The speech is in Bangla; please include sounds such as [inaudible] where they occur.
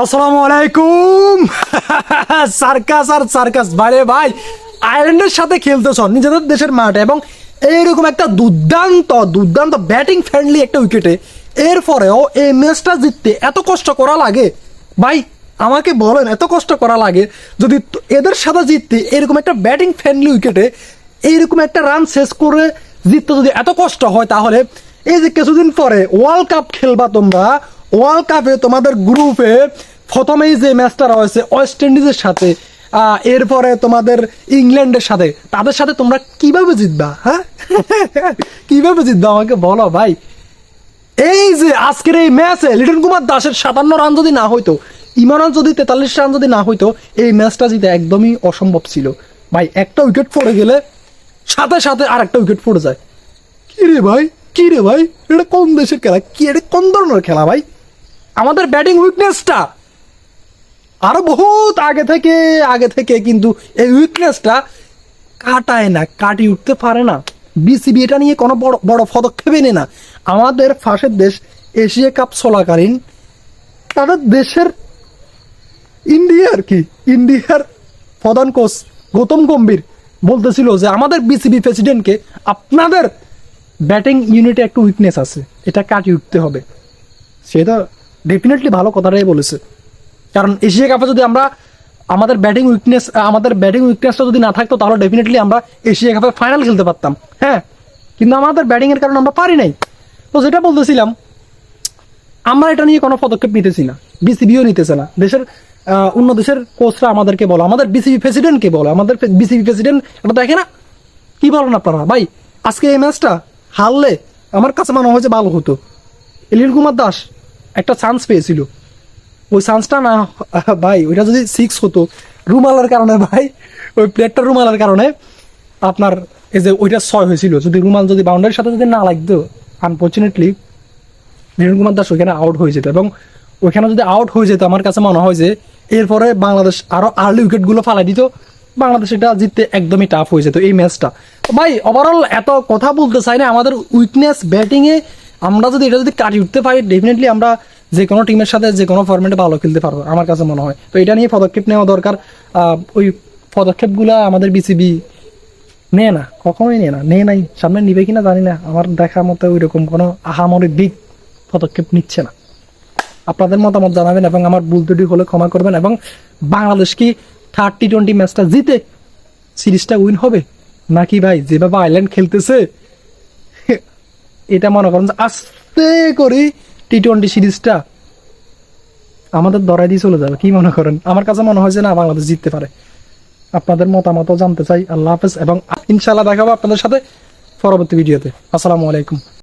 আসসালামু আলাইকুম। [laughs] সার্কাস আর সার্কাস। ভাই ভাই, আয়ারল্যান্ডের সাথে খেলতেছ, নিজেদের দেশের মাঠে। এবং এইরকম একটা দুর্দান্ত দুর্দান্ত ব্যাটিং ফ্রেন্ডলি একটা উইকেটে এরপরেও এই ম্যাচটা জিততে এত কষ্ট করা লাগে? ভাই, আমাকে বলেন, এত কষ্ট করা লাগে যদি এদের সাথে জিততে এরকম একটা ব্যাটিং ফ্রেন্ডলি উইকেটে এইরকম একটা রান শেষ করে জিততে যদি এত কষ্ট হয় তাহলে এই যে কিছুদিন পরে ওয়ার্ল্ড কাপ খেলবা তোমরা ওয়ার্ল্ড কাপে তোমাদের গ্রুপে প্রথমেই যে ম্যাচটা রয়েছে ওয়েস্ট ইন্ডিজের সাথে এরপরে তোমাদের ইংল্যান্ডের সাথে, তাদের সাথে তোমরা কীভাবে জিতবা হ্যাঁ? [laughs] কীভাবে জিতবা আমাকে বলো ভাই। এই যে আজকের এই ম্যাচে লিটন কুমার দাসের সাতান্ন রান যদি না হইতো, ইমরান যদি তেতাল্লিশ রান যদি না হইতো, এই ম্যাচটা জিতে একদমই অসম্ভব ছিল। ভাই, একটা উইকেট পড়ে গেলে সাথে সাথে আর একটা উইকেট পড়ে যায়। কিরে ভাই? কিরে ভাই? এটা কোন দেশের খেলা? কি, এটা কোন ধরনের খেলা ভাই? আমাদের ব্যাটিং উইকনেসটা আরও বহুত আগে থেকে আগে থেকে কিন্তু এই উইকনেসটা কাটায় না, কাটিয়ে উঠতে পারে না। বিসিবি এটা নিয়ে কোনো বড় বড় পদক্ষেপই নেয় না। আমাদের ফাঁসের দেশ এশিয়া কাপ চলাকালীন তাদের দেশের ইন্ডিয়ার কি, ইন্ডিয়ার প্রধান কোচ গৌতম গম্ভীর বলতেছিল যে, আমাদের বিসিবি প্রেসিডেন্টকে আপনাদের ব্যাটিং ইউনিটে একটু উইকনেস আছে, এটা কাটিয়ে উঠতে হবে। সে তো ডেফিনেটলি ভালো কথাটাই বলেছে। কারণ এশিয়া কাপে যদি আমরা আমাদের ব্যাটিং উইকনেস আমাদের ব্যাটিং উইকনেসটা যদি না থাকতো, তাহলে ডেফিনেটলি আমরা এশিয়া কাপে ফাইনাল খেলতে পারতাম। হ্যাঁ কিন্তু আমাদের ব্যাটিং এর কারণে আমরা পারি নাই। তো যেটা বলতেছিলাম, আমরা এটা নিয়ে কোনো পদক্ষেপ নিতেছি না। বিসিবিও নিতেছে না। দেশের অন্য দেশের কোচরা আমাদেরকে বলো, আমাদের বিসিবি প্রেসিডেন্টকে বলো, আমাদের বিসিবি প্রেসিডেন্ট এটা দেখে না? কি বলেন আপনারা? ভাই, আজকে এই ম্যাচটা হারলে আমার কাছে মনে হয়েছে ভালো হতো। এলিন কুমার দাস একটা চান্স পেয়েছিল। ওই চান্সটা না, ভাই, ওইটা যদি সিক্স হতো, রুমালের কারণে, ভাই, ওই প্লেটটা রুমালের কারণে আপনার এই যে ওইটা ছয় হয়েছিল। যদি রুমাল যদি বাউন্ডারির সাথে যদি না লাগতো আনফর্চুনেটলি নীরণ কুমার দাস ওইখানে আউট হয়ে যেত এবং ওইখানে যদি আউট হয়ে যেত, আমার কাছে মনে হয় যে এরপরে বাংলাদেশ আরও আর্লি উইকেটগুলো ফালাই দিত, বাংলাদেশ এটা জিততে একদমই টাফ হয়ে যেত এই ম্যাচটা ভাই ওভারঅল এত কথা বলতে চাই না, আমাদের উইকনেস ব্যাটিংয়ে আমরা যদি এটা যদি কাটিয়ে উঠতে পারি ডেফিনেটলি আমরা যে কোনো টিমের সাথে যে কোনো ফরম্যাটে ভালো খেলতে পারব, আমার কাছে মনে হয়। তো এটা নিয়ে পদক্ষেপ নেওয়া দরকার। ওই পদক্ষেপগুলো আমাদের বিসিবি নেয় না, কখনোই নেয় না। নেয় নাই, সামনে নিবে কিনা জানি না। আমার দেখার মতো ওই রকম কোনো আহামরি বিগ পদক্ষেপ নিচ্ছে না। আপনাদের মতামত জানাবেন এবং আমার ভুল ত্রুটি হলে ক্ষমা করবেন এবং বাংলাদেশ কি থার্টি টোয়েন্টি ম্যাচটা জিতে সিরিজটা উইন হবে? নাকি ভাই, যেভাবে আইল্যান্ড খেলতেছে এটা মনে করেন যে আস্তে করে টি টোয়েন্টি সিরিজটা আমাদের দরাই দিয়ে চলে যাবে, কি মনে করেন? আমার কাছে মনে হয় যে না, বাংলাদেশ জিততে পারে। আপনাদের মতামতও জানতে চাই। আল্লাহ হাফেজ, এবং ইনশাল্লাহ দেখাবো আপনাদের সাথে পরবর্তী ভিডিওতে। আসসালামু আলাইকুম।